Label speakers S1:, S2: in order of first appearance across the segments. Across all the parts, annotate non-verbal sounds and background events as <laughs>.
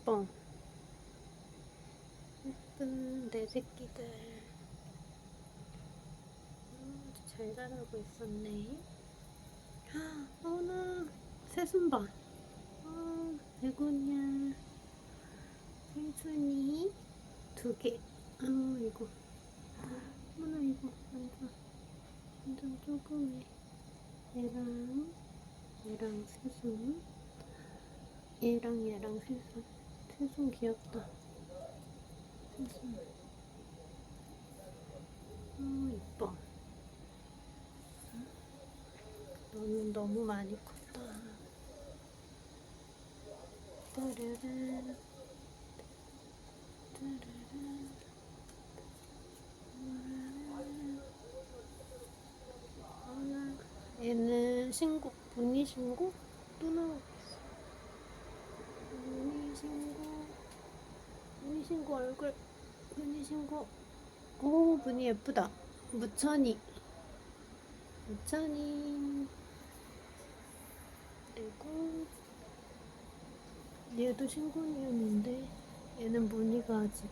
S1: 예뻐. 예쁜 내 새끼들. 음, 잘 자라고 있었네. 어머나, 새순 봐. 어, 배고냐. 생순이 두 개. 아, 이거. 어머나, 이거 완전, 완전 조그매. 얘랑, 얘랑 새순. 얘랑 얘랑 새순. 새순 귀엽다. 새순. 어, 이뻐. 너는 너무 많이 컸다. 따르르. 따르르. 얘는 신고, 문의 신고? 또 나오고 있어. 문의 신고. 문의 신고 얼굴. 문의 신고. 오, 문이 예쁘다. 무천이. 무천이. 그리고 얘도 신곤이었는데 얘는 무늬가 아직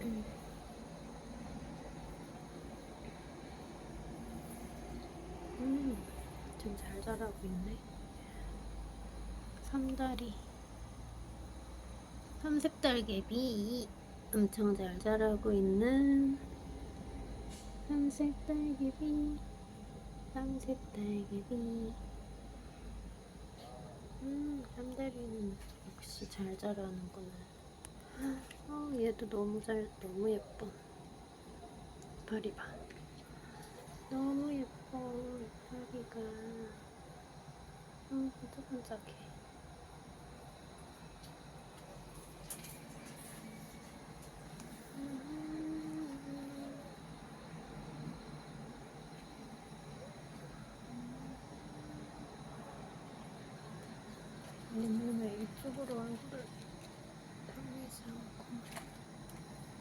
S1: 음. 음, 지금 잘 자라고 있네. 삼다리. 삼색 달개비. 엄청 잘 자라고 있는 삼색 달개비. 삼색 달개비. 음, 삼다리는 역시 잘 자라는구나. 어, 얘도 너무 잘, 너무 예뻐. 파리 봐. 너무 예뻐, 파리가. 음, 반짝반짝해. 얘는 왜 이쪽으로 얼굴을 돌리지 않고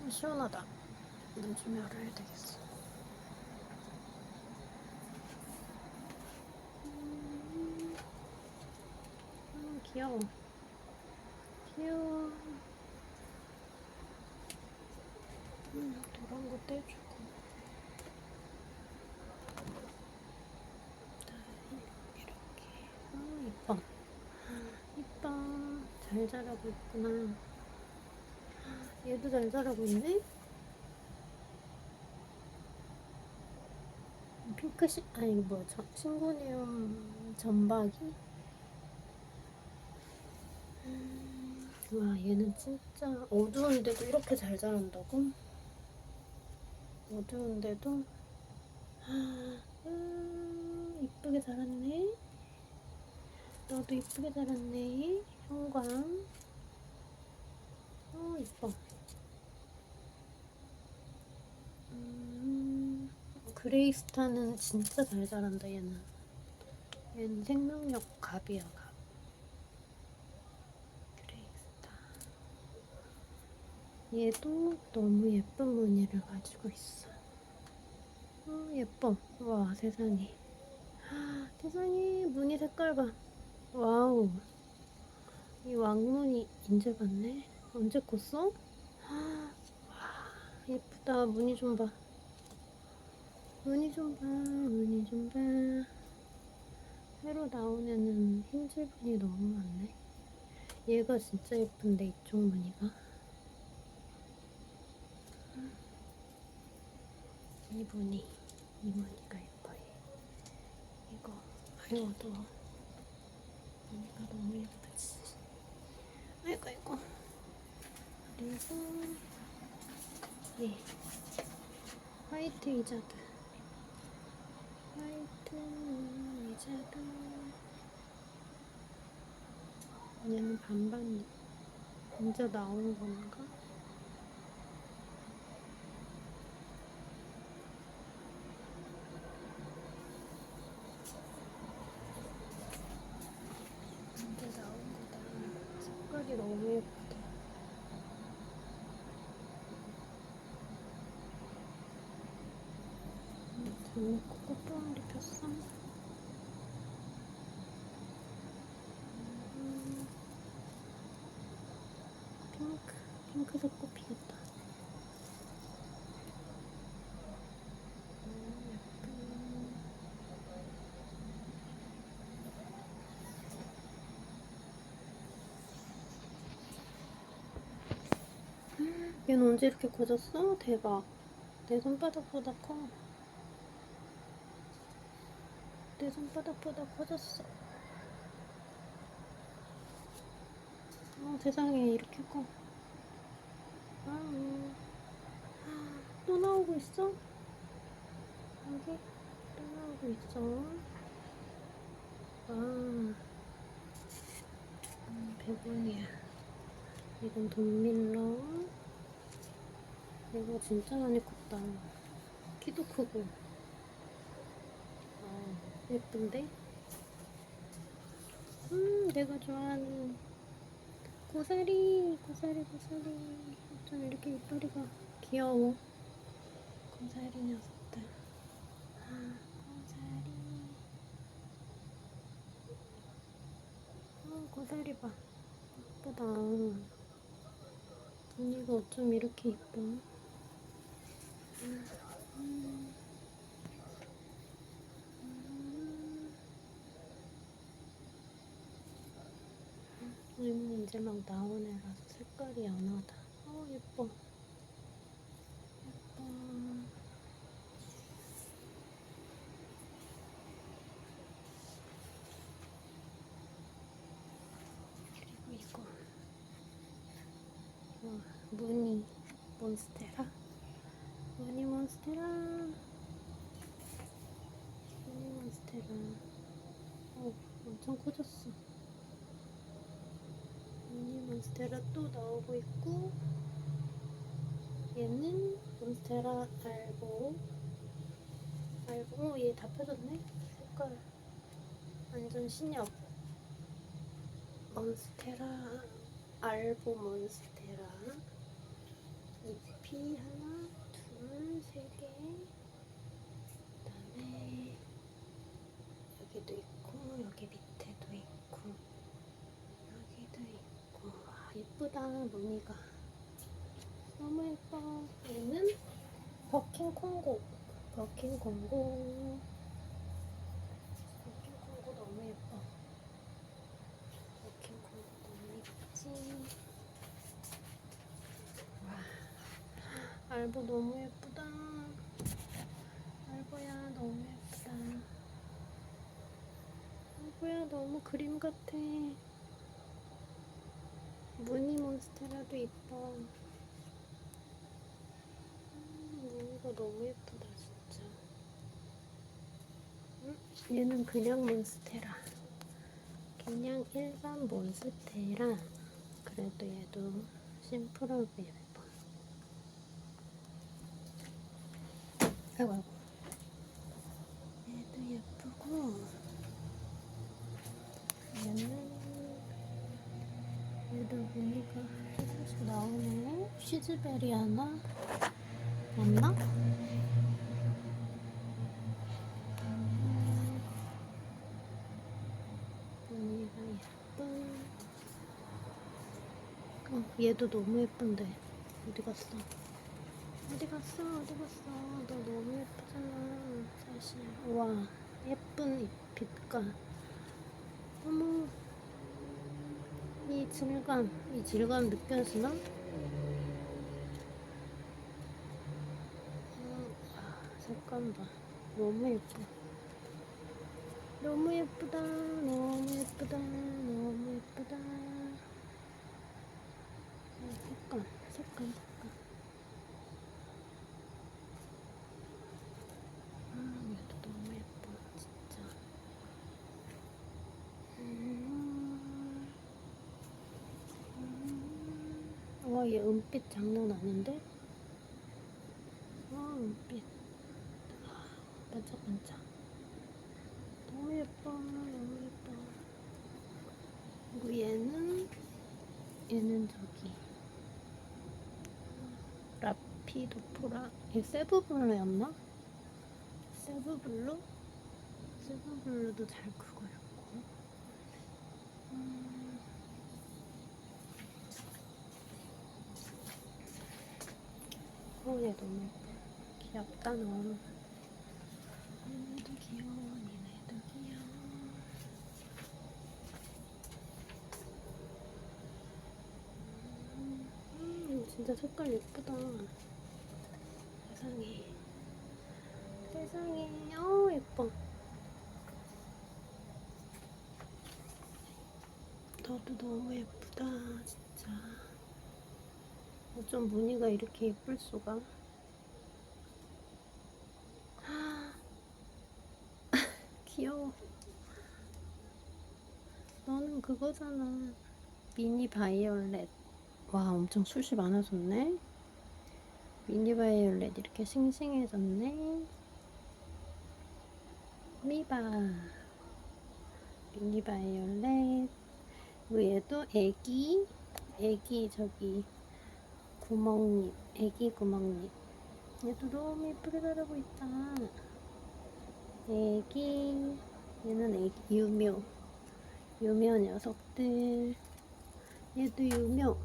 S1: 어, 시원하다. 문좀 열어야 되겠어. 음, 음, 귀여워. 귀여워. 음, 노란 거 떼주고. 이렇게. 아 이뻐. 이뻐. 잘 자라고 있구나. 얘도 잘 자라고 있네? 핑크시, 아니, 뭐야. 저, 신고니움 점박이? 음, 와, 얘는 진짜 어두운데도 이렇게 잘 자란다고? 어두운데도? 음, 이쁘게 자랐네? 너도 이쁘게 자랐네. 형광. 어, 이뻐. 음, 그레이스타는 진짜 잘 자란다, 얘는. 얘는 생명력 갑이야, 갑. 그레이스타. 얘도 너무 예쁜 무늬를 가지고 있어. 어, 예뻐. 와, 세상에. 세상에, 무늬 색깔 봐. 와우. 이 왕문이 인제 봤네. 언제 컸어? 와, 예쁘다. 무늬 좀 봐. 무늬 좀 봐. 무늬 좀 봐. 새로 나온 애는 흰질 분이 너무 많네. 얘가 진짜 예쁜데 이쪽 무늬가. 이 무늬. 이 무늬가 예뻐. 얘. 이거. 아유 어두워. 무늬가 너무 예쁘지. 아이고 아이고. 그리고 얘 화이트 이자드. 이자드. 얘는 반반 진짜 나오는 건가? 진짜 나온 거다. 색깔이 너무 예쁘다. 재밌고 꽃동아리 폈어. 음, 핑크, 핑크색 꽃 피겠다. 얘는 언제 이렇게 커졌어? 대박. 내 손바닥보다 커. 내 손바닥보다 커졌어. 어, 세상에 이렇게 커. 아우. 또 나오고 있어? 여기 또 나오고 있어. 아, 음, 배분이야. 이건 돈밀러. 이거 진짜 많이 컸다. 키도 크고. 아, 예쁜데? 음, 내가 좋아하는 고사리, 고사리, 고사리. 좀 이렇게 이빨이가 귀여워. 고사리 녀석들. 아, 고사리. 아, 고사리 봐. 예쁘다. 언니가 어쩜 이렇게? 음. 음. 얘는 이제 막 나온 애라서 색깔이 연하다. 어 예뻐. 예뻐. 그리고 이거. 어, 무늬 몬스테라. 무늬 몬스테라. 무늬 몬스테라. 어, 엄청 커졌어. 몬스테라 또 나오고 있고 얘는 몬스테라 알보. 알보? 얘다 펴졌네? 색깔. 완전 신형. 몬스테라 알보 몬스테라. 잎이 하나 둘세개. 그다음에 여기도 있고 여기 밑에도 있고 여기도 있고 와 예쁘다 무늬가. 너무 예뻐. 얘는 버킨 콩고. 버킨 콩고. 버킨 콩고 너무 예뻐. 버킨 콩고 너무 예쁘지? 와 알보 너무 예쁘다. 알보야 너무 예쁘다. 알보야 너무 그림 같아 무늬 몬스테라도 이뻐. 음, 무늬가 너무 예쁘다, 진짜. 음, 얘는 그냥 몬스테라. 그냥 일반 몬스테라. 그래도 얘도 심플하고 예뻐. 아이고, 아이고. 얘도 예쁘고, 얘는 얘도 무늬가 조금씩 나오네. 시즈베리아나? 맞나? 어, 얘도 너무 예쁜데. 어디 갔어? 어디 갔어? 어디 갔어? 너 너무 예쁘잖아. 사실. 와, 예쁜 이 빛깔. 어머. 이 질감, 이 질감 느껴지나? 음, 아, 색감 봐. 너무 예뻐. 너무 예쁘다. 너무 예쁘다. 너무 예쁘다. 이 색감, 색감, 색감. 아, 얘도 너무 예뻐, 진짜. 음. 와, 얘 은빛 장난 아닌데? 와, 은빛. 아, 반짝반짝. 너무 예뻐, 너무 예뻐. 그리고 얘는, 얘는 저기. 라피도프라. 얘 세브블루였나? 세브블루? 세브블루도 잘 크고 있고. 음. 어, 얘 너무. 귀엽다, 너. 니네도 귀여워, 니네도 귀여워. 음, 진짜 색깔 예쁘다. 세상에. 세상에. 어, 예뻐. 너도 너무 예쁘다, 진짜. 어쩜 무늬가 이렇게 예쁠 수가? <laughs> 귀여워. 너는 그거잖아. 미니 바이올렛. 와, 엄청 숱이 많아졌네. 미니 바이올렛 이렇게 싱싱해졌네. 미바. 미니 바이올렛. 위에도 애기, 애기 저기 구멍잎, 애기 구멍잎. 얘도 너무 예쁘게 자라고 있다. 애기, 얘는 애기 유묘, 유묘 녀석들. 얘도 유묘.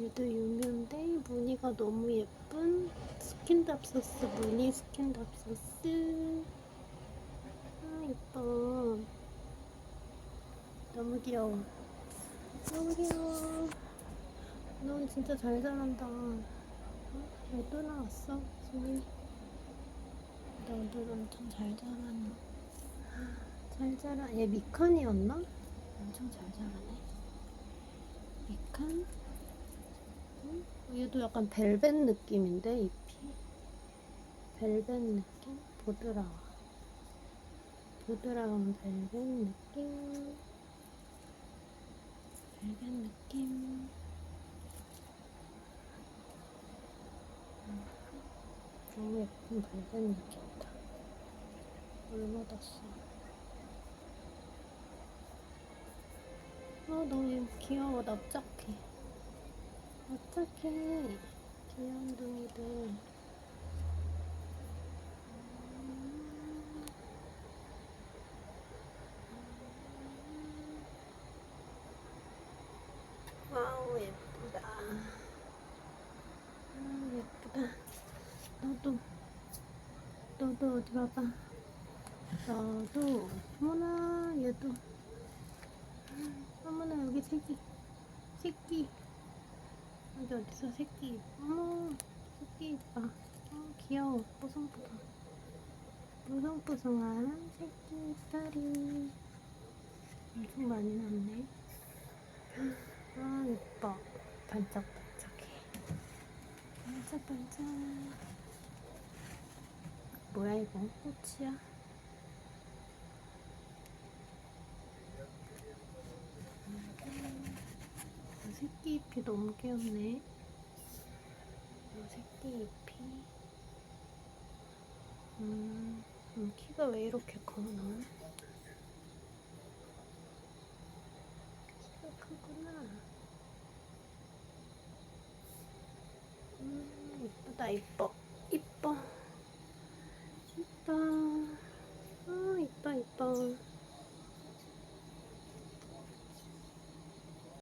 S1: 얘도 유묘인데 무늬가 너무 예쁜 스킨답소스 무늬 스킨답소스. 아 예뻐. 너무 귀여워. 너무 귀여워. 넌 진짜 잘 자란다. 어? 얘도 나왔어, 지금. 너도 엄청 잘 자라네. 잘 자라. 얘 미칸이었나? 엄청 잘 자라네. 미칸? 응? 얘도 약간 벨벳 느낌인데, 잎이. 벨벳 느낌? 보드라워. 부드러운 벨벳 느낌. 벨벳 느낌. 너무 예쁜 벨벳 느낌이다. 물 묻었어. 아, 너무 귀여워. 납작해. 납작해. 귀염둥이들. 와우, 예쁘다. 아, 예쁘다. 너도, 너도 봐봐. 너도, 어머나, 얘도. 어머나, 여기 새끼. 새끼. 여기 어디서 새끼. 어머, 새끼 이뻐. 어, 귀여워. 뽀송뽀송. 뽀송뽀송한 새끼 다리. 엄청 많이 났네. 아, 예뻐. 반짝반짝해. 반짝반짝. 뭐야, 이거? 꽃이야? 아, 새끼 잎이 너무 귀엽네. 이 새끼 잎이. 음, 음, 키가 왜 이렇게 커, 넌? 키가 크구나. 음, 이쁘다, 이뻐. 包。